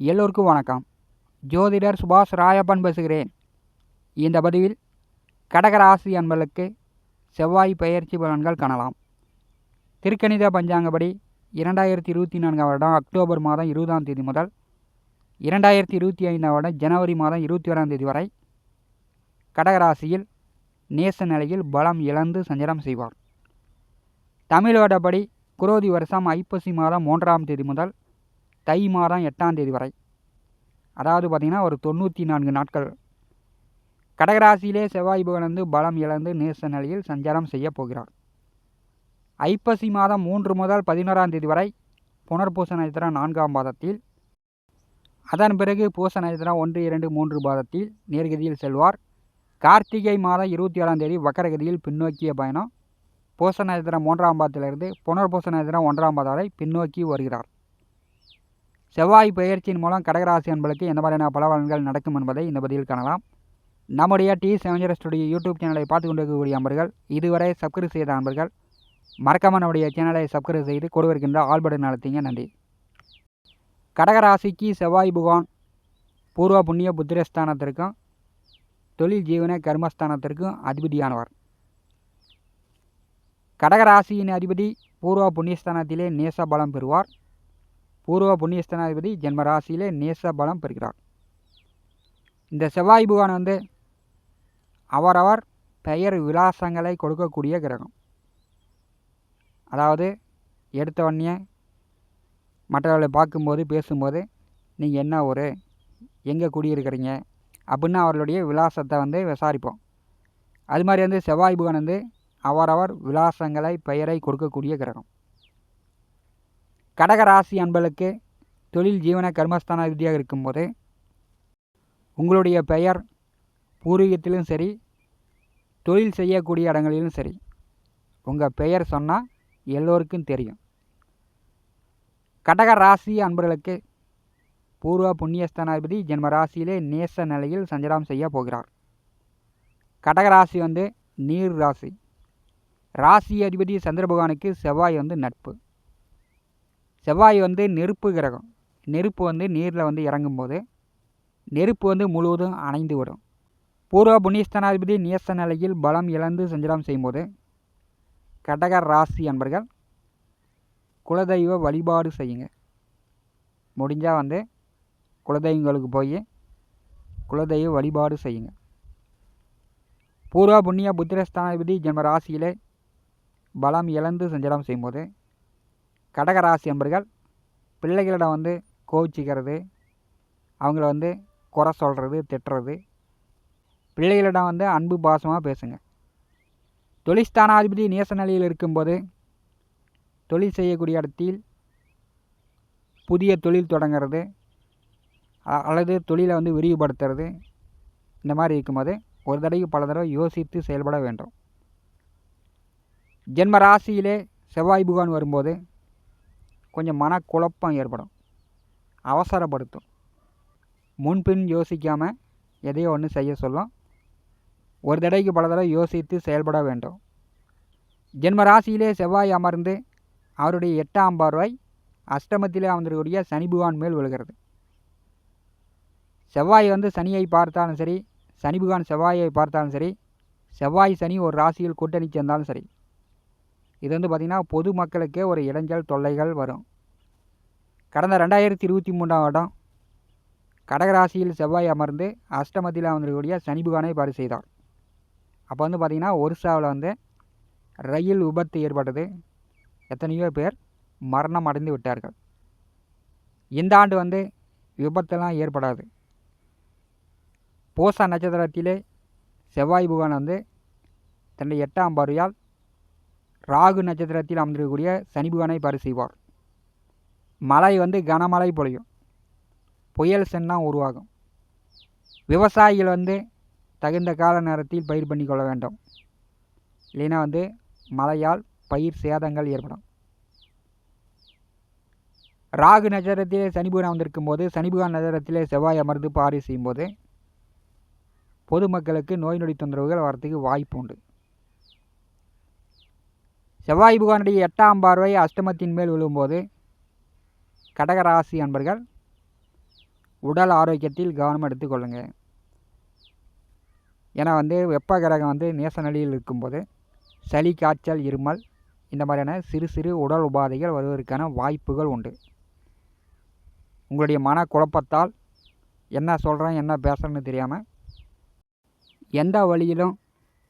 எல்லோருக்கும் வணக்கம். ஜோதிடர் சுபாஷ் ராயப்பன் பேசுகிறேன். இந்த பதிவில் கடகராசி அன்பர்களுக்கு செவ்வாய் பெயர்ச்சி பலன்கள் காணலாம். திருக்கணித பஞ்சாங்கப்படி இரண்டாயிரத்தி இருபத்தி நான்காம் வருடம் அக்டோபர் மாதம் இருபதாம் தேதி முதல் இரண்டாயிரத்தி இருபத்தி ஐந்தாம் வருடம் ஜனவரி மாதம் இருபத்தி ஓராம் தேதி வரை கடகராசியில் நேச நிலையில் பலம் இழந்து சஞ்சலம் செய்வார். தமிழ் வருடப்படி குரோதி வருஷம் ஐப்பசி மாதம் மூன்றாம் தேதி முதல் தை மாதம் எட்டாம் தேதி வரை. அதாவது பார்த்திங்கன்னா ஒரு தொண்ணூற்றி நான்கு நாட்கள். கடகராசியிலே செவ்வாய் புகழ்ந்து பலம் இழந்து நேச நிலையில் சஞ்சாரம் செய்ய போகிறார். ஐப்பசி மாதம் மூன்று முதல் பதினோராம் தேதி வரை புனர்பூச நட்சத்திரம் நான்காம் பாதத்தில். அதன் பிறகு பூச நட்சத்திரம் ஒன்று இரண்டு மூன்று பாதத்தில் நேர்கதியில் செல்வார். கார்த்திகை மாதம் இருபத்தி ஏழாம் தேதி வக்கரகதியில் பின்னோக்கிய பயணம். பூச நட்சத்திரம் மூன்றாம் பாதத்திலிருந்து புனர்பூச நட்சத்திரம் ஒன்றாம் பாதம் வரை பின்னோக்கி வருகிறார். செவ்வாய் பெயர்ச்சியின் மூலம் கடகராசி அன்பளுக்கு எந்த மாதிரியான பலவலன்கள் நடக்கும் என்பதை இந்த பதிவில் காணலாம். நம்முடைய டி செவஞ்சர ஸ்டுடியோ யூடியூப் சேனலை பார்த்து கொண்டிருக்கக்கூடிய அன்பர்கள் இதுவரை சப்ஸ்கிரைப் செய்த அன்பர்கள் மறக்காம நம்முடைய சேனலை சப்ஸ்கிரைப் செய்து கொடுவிருக்கின்ற ஆல் பட்டன் நடத்திங்க நன்றி. கடகராசிக்கு செவ்வாய் புகான் பூர்வ புண்ணிய புத்திரஸ்தானத்திற்கும் தொழில் ஜீவன கர்மஸ்தானத்திற்கும் அதிபதியானவர். கடகராசியின் அதிபதி பூர்வ புண்ணியஸ்தானத்திலே நேச பலம் பெறுவார். பூர்வ புண்ணியஸ்தனாதிபதி ஜென்ம ராசியிலே நேச பலம் பெறுகிறார். இந்த செவ்வாய் புகான் வந்து அவரவர் பெயர் விலாசங்களை கொடுக்கக்கூடிய கிரகம். அதாவது எடுத்த உடனே மற்றவர்களை பார்க்கும்போது பேசும்போது நீங்கள் என்ன ஊர்? எங்கே குடியிருக்கிறீங்க? அப்படின்னு அவர்களுடைய விலாசத்தை வந்து விசாரிப்போம். அது மாதிரி வந்து செவ்வாய் புகன் வந்து அவரவர் விலாசங்களை பெயரை கொடுக்கக்கூடிய கிரகம். கடகராசி அன்பர்களுக்கு தொழில் ஜீவன கர்மஸ்தான ரீதியாக இருக்கும்போது உங்களுடைய பெயர் பூர்வீகத்திலும் சரி தொழில் செய்யக்கூடிய இடங்களிலும் சரி உங்கள் பெயர் சொன்னால் எல்லோருக்கும் தெரியும். கடக ராசி அன்பர்களுக்கு பூர்வ புண்ணியஸ்தானாதிபதி ஜென்ம ராசியிலே நேச நிலையில் சஞ்சலம் செய்ய போகிறார். கடகராசி வந்து நீர் ராசி. ராசி அதிபதி சந்திர பகவானுக்கு செவ்வாய் வந்து நட்பு. செவ்வாய் வந்து நெருப்பு கிரகம். நெருப்பு வந்து நீரில் வந்து இறங்கும்போது நெருப்பு வந்து முழுவதும் அணைந்து விடும். பூர்வ புண்ணியஸ்தானாதிபதி நேச நிலையில் பலம் இழந்து சஞ்சலம் செய்யும்போது கடக ராசி அன்பர்கள் குலதெய்வ வழிபாடு செய்யுங்க. முடிஞ்சால் வந்து குலதெய்வங்களுக்கு போய் குலதெய்வ வழிபாடு செய்யுங்க. பூர்வ புண்ணிய புத்திரஸ்தானாதிபதி ஜென்ம ராசியிலே பலம் இழந்து சஞ்சலம் செய்யும்போது கடகராசி என்பர்கள் பிள்ளைகளிடம் வந்து கோவிச்சிக்கிறது அவங்கள வந்து குறை சொல்கிறது திட்டுறது. பிள்ளைகளிடம் வந்து அன்பு பாசமாக பேசுங்க. தொழிற்ஸ்தானாதிபதி நேச நிலையில் இருக்கும்போது தொழில் செய்யக்கூடிய இடத்தில் புதிய தொழில் தொடங்கிறது அல்லது தொழிலை வந்து விரிவுபடுத்துறது இந்த மாதிரி இருக்கும்போது ஒரு தடவைக்கு பல தடவை யோசித்து செயல்பட வேண்டும். ஜென்ம ராசியிலே செவ்வாய் புகான் வரும்போது கொஞ்சம் மனக்குழப்பம் ஏற்படும். அவசரப்படுத்தும். முன்பின் யோசிக்காமல் எதையோ ஒன்று செய்ய சொல்லும். ஒரு தடவைக்கு பல தடவை யோசித்து செயல்பட வேண்டும். ஜென்ம ராசியிலே செவ்வாய் அமர்ந்து அவருடைய எட்டாம் பார்வை அஷ்டமத்திலே அமர்ந்திருக்கக்கூடிய சனி புகான் மேல் விழுகிறது. செவ்வாய் வந்து சனியை பார்த்தாலும் சரி சனி புகான் செவ்வாயை பார்த்தாலும் சரி செவ்வாய் சனி ஒரு ராசியில் கூட்டணி சேர்ந்தாலும் சரி இது வந்து பார்த்திங்கன்னா பொது மக்களுக்கே ஒரு இடைஞ்சல் தொல்லைகள் வரும். கடந்த ரெண்டாயிரத்தி இருபத்தி மூன்றாம் வருடம் கடகராசியில் செவ்வாய் அமர்ந்து அஷ்டமத்தில் அமர்ந்திருக்கக்கூடிய சனி புகானை பாரு செய்தார். அப்போ வந்து பார்த்திங்கன்னா ஒரிசாவில் வந்து ரயில் விபத்து ஏற்பட்டது. எத்தனையோ பேர் மரணம் அடைந்து விட்டார்கள். இந்த ஆண்டு வந்து விபத்தெல்லாம் ஏற்படாது. பூசா நட்சத்திரத்திலே செவ்வாய் புகான் வந்து தன்னுடைய எட்டாம் பருவியால் ராகு நட்சத்திரத்தில் அமர்ந்திருக்கக்கூடிய சனி புகானை பாரு மழை வந்து கனமழை பொழியும். புயல் சென்னால் உருவாகும். விவசாயிகள் வந்து தகுந்த கால நேரத்தில் பயிர் பண்ணி கொள்ள வேண்டும். இல்லைன்னா வந்து மழையால் பயிர் சேதங்கள் ஏற்படும். ராகு நட்சத்திரத்திலே சனிபுகான் அமர்ந்திருக்கும் போது சனிபுகான் நட்சத்திரத்திலே செவ்வாய் அமர்ந்து பாரி செய்யும்போது பொதுமக்களுக்கு நோய் நொடி தொந்தரவுகள் வரத்துக்கு வாய்ப்பு உண்டு. செவ்வாய் புகானுடைய எட்டாம் பார்வை அஷ்டமத்தின் மேல் விழும்போது கடகராசி அன்பர்கள் உடல் ஆரோக்கியத்தில் கவனம் எடுத்துக்கொள்ளுங்கள் ஏன்னா வந்து வெப்ப கிரகம் வந்து நேச நிலையில் இருக்கும்போது சளி காய்ச்சல் இருமல் இந்த மாதிரியான சிறு சிறு உடல் உபாதைகள் வருவதற்கான வாய்ப்புகள் உண்டு. உங்களுடைய மன குழப்பத்தால் என்ன சொல்கிறேன் என்ன பேசுகிறேன்னு தெரியாமல் எந்த வழியிலும்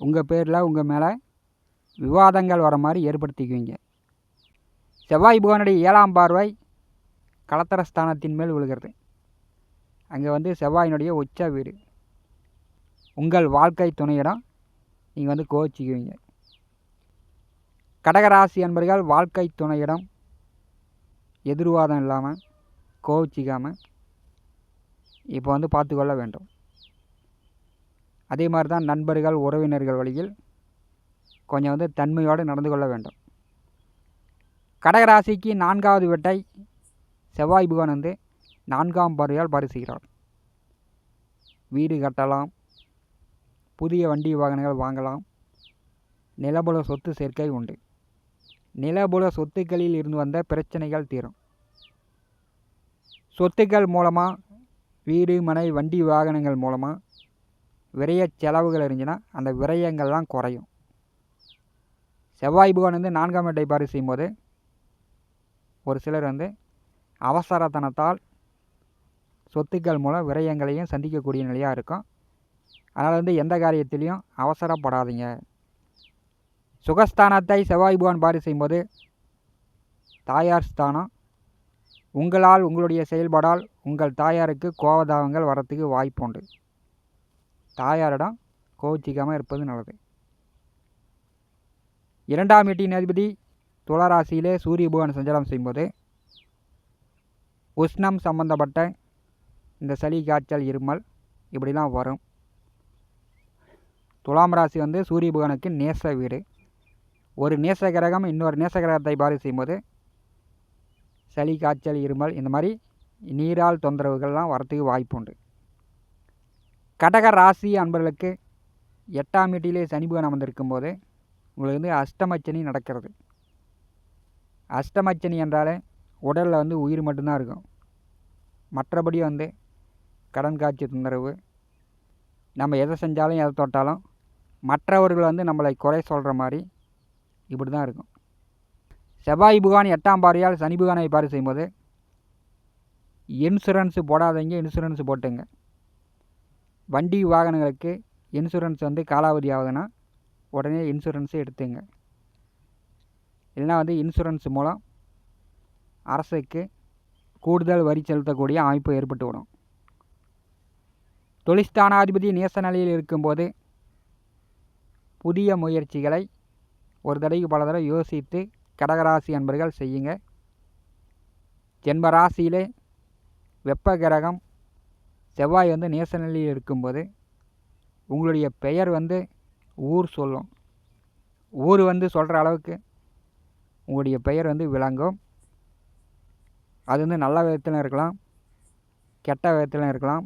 உங்கள் பேரில் உங்கள் மேலே விவாதங்கள் வர மாதிரி ஏற்படுத்திக்குவீங்க. செவ்வாய் புகனுடைய ஏழாம் பார்வை கலத்தரஸ்தானத்தின் மேல் விழுகிறது. அங்கே வந்து செவ்வாயினுடைய உச்ச வீடு. உங்கள் வாழ்க்கை துணையிடம் நீங்கள் வந்து கோச்சிக்குவீங்க கடகராசி என்பர்கள் வாழ்க்கை துணையிடம். எதிர்வாதம் இல்லாமல் கோவிச்சிக்காமல் இப்போ வந்து பார்த்துக்கொள்ள வேண்டும். அதே மாதிரி தான் நண்பர்கள் உறவினர்கள் வழியில் கொஞ்சம் வந்து தன்மையோடு நடந்து கொள்ள வேண்டும். கடகராசிக்கு நான்காவது வெட்டை செவ்வாய் புகன் வந்து நான்காம் பார்வையால் பரிசுகிறார். வீடு கட்டலாம் புதிய வண்டி வாகனங்கள் வாங்கலாம் நிலபுல சொத்து சேர்க்கை உண்டு. நிலபுல சொத்துக்களில் இருந்து வந்த பிரச்சனைகள் தீரும். சொத்துக்கள் மூலமாக வீடு மனை வண்டி வாகனங்கள் மூலமாக விரைய செலவுகள் இருந்துச்சுன்னா அந்த விரயங்கள்லாம் குறையும். செவ்வாய் புகான் வந்து நான்காம் இடை பாரி செய்யும்போது ஒரு சிலர் வந்து அவசரத்தனத்தால் சொத்துக்கள் மூலம் விரயங்களையும் சந்திக்கக்கூடிய நிலையாக இருக்கும். அதனால் வந்து எந்த காரியத்திலையும் அவசரப்படாதீங்க. சுகஸ்தானத்தை செவ்வாய் புகான் பாரி செய்யும்போது தாயார் ஸ்தானம் உங்களால் உங்களுடைய செயல்பாடால் உங்கள் தாயாருக்கு கோபதாபங்கள் வரத்துக்கு வாய்ப்பு உண்டு தாயாரிடம் கோச்சிக்காமல் இருப்பது நல்லது. இரண்டாம் வீட்டின் அதிபதி துளராசியிலே சூரிய பகவான் சஞ்சாரம் செய்யும்போது உஷ்ணம் சம்பந்தப்பட்ட இந்த சளி காய்ச்சல் இருமல் இப்படிலாம் வரும். துலாம் ராசி வந்து சூரிய பகவானுக்கு நேச வீடு. ஒரு நேச கிரகம் இன்னொரு நேச கிரகத்தை பாதி செய்யும்போது சளி காய்ச்சல் இருமல் இந்த மாதிரி நீரால் தொந்தரவுகள்லாம் வரத்துக்கு வாய்ப்பு உண்டு. கடக ராசி அன்பர்களுக்கு எட்டாம் வீட்டிலே சனி பகவான் அமர்ந்திருக்கும் போது உங்களுக்கு வந்து அஷ்டமச்சனி நடக்கிறது. அஷ்டமச்சனி என்றாலே உடலில் வந்து உயிர் மட்டும்தான் இருக்கும். மற்றபடி வந்து கடன் காட்சி தொந்தரவு. நம்ம எதை செஞ்சாலும் எதை தொட்டாலும் மற்றவர்கள் வந்து நம்மளை குறை சொல்கிற மாதிரி இப்படி தான் இருக்கும். செவ்வாய் புகான் எட்டாம் பாரியால் சனி புகானை பாரி செய்யும்போது இன்சூரன்ஸு போடாதீங்க இன்சூரன்ஸ் போட்டுங்க. வண்டி வாகனங்களுக்கு இன்சூரன்ஸ் வந்து காலாவதி ஆகுதுன்னா உடனே இன்சூரன்ஸு எடுத்துங்க. இல்லைனா வந்து இன்சூரன்ஸ் மூலம் அரசுக்கு கூடுதல் வரி செலுத்தக்கூடிய அமைப்பு ஏற்பட்டுவிடும் தொழிற்ஸ்தானாதிபதி நேச நிலையில் இருக்கும்போது புதிய முயற்சிகளை ஒரு தடவைக்கு பல தடவை யோசித்து கடகராசி அன்பர்கள் செய்யுங்க. ஜென்ம ராசியிலே வெப்ப கிரகம் செவ்வாய் வந்து நேச நிலையில் இருக்கும்போது உங்களுடைய பெயர் வந்து ஊர் சொல்லும். ஊர் வந்து சொல்கிற அளவுக்கு உங்களுடைய பெயர் வந்து விளங்கும். அது வந்து நல்ல விதத்தில் இருக்கலாம் கெட்ட விதத்தில் இருக்கலாம்.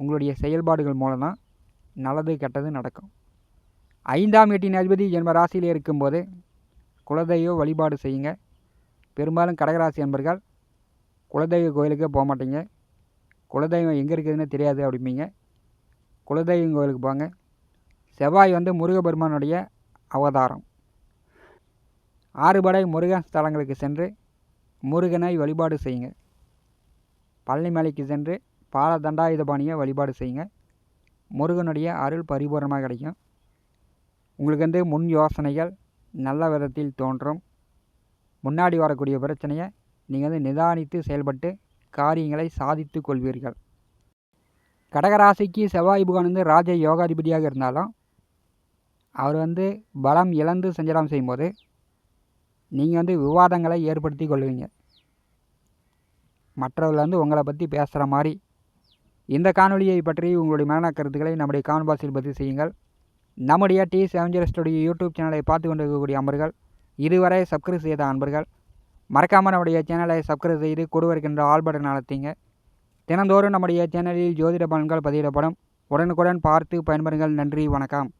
உங்களுடைய செயல்பாடுகள் மூலம் தான் நல்லது கெட்டது நடக்கும். ஐந்தாம் எட்டின் அதிபதி ஜென்ம ராசியில் இருக்கும்போது குலதெய்வ வழிபாடு செய்யுங்க. பெரும்பாலும் கடகராசி என்பர்கள் குலதெய்வ கோயிலுக்கே போக மாட்டீங்க. குலதெய்வம் எங்கே இருக்குதுன்னு தெரியாது அப்படிம்பீங்க. குலதெய்வம் கோயிலுக்கு போங்க. செவ்வாய் வந்து முருகபெருமானுடைய அவதாரம். ஆறுபடை முருகன் ஸ்தலங்களுக்கு சென்று முருகனை வழிபாடு செய்யுங்க. பழனிமலைக்கு சென்று பால தண்டாயுதபாணியை வழிபாடு செய்யுங்க. முருகனுடைய அருள் பரிபூர்ணமாக கிடைக்கும். உங்களுக்கு வந்து முன் யோசனைகள் நல்ல விதத்தில் தோன்றும். முன்னாடி வரக்கூடிய பிரச்சனையை நீங்கள் வந்து நிதானித்து செயல்பட்டு காரியங்களை சாதித்து கொள்வீர்கள். கடகராசிக்கு செவ்வாய் புகான் வந்து ராஜ யோகாதிபதியாக இருந்தாலும் அவர் வந்து பலம் இழந்து சஞ்சலம் செய்யும்போது நீங்கள் வந்து விவாதங்களை ஏற்படுத்தி கொள்வீங்க. மற்றவர்கள் வந்து உங்களை பற்றி பேசுகிற மாதிரி இந்த காணொலியை பற்றி உங்களுடைய மரண கருத்துக்களை நம்முடைய கான்பாஸில் பதிவு செய்யுங்கள். நம்முடைய டி செவன் ஸ்டுடியோ யூடியூப் சேனலை பார்த்து கொண்டிருக்கக்கூடிய அன்பர்கள் இதுவரை சப்ஸ்கிரைப் செய்த அன்பர்கள் மறக்காமல் நம்முடைய சேனலை சப்ஸ்கிரைப் செய்து கொடுவருக்கின்ற ஆல் பட்டன் அழுத்திங்க. தினந்தோறும் நம்முடைய சேனலில் ஜோதிட பலன்கள் பதிவிடப்படும். உடனுக்குடன் பார்த்து பயன்பெறுங்கள். நன்றி வணக்கம்.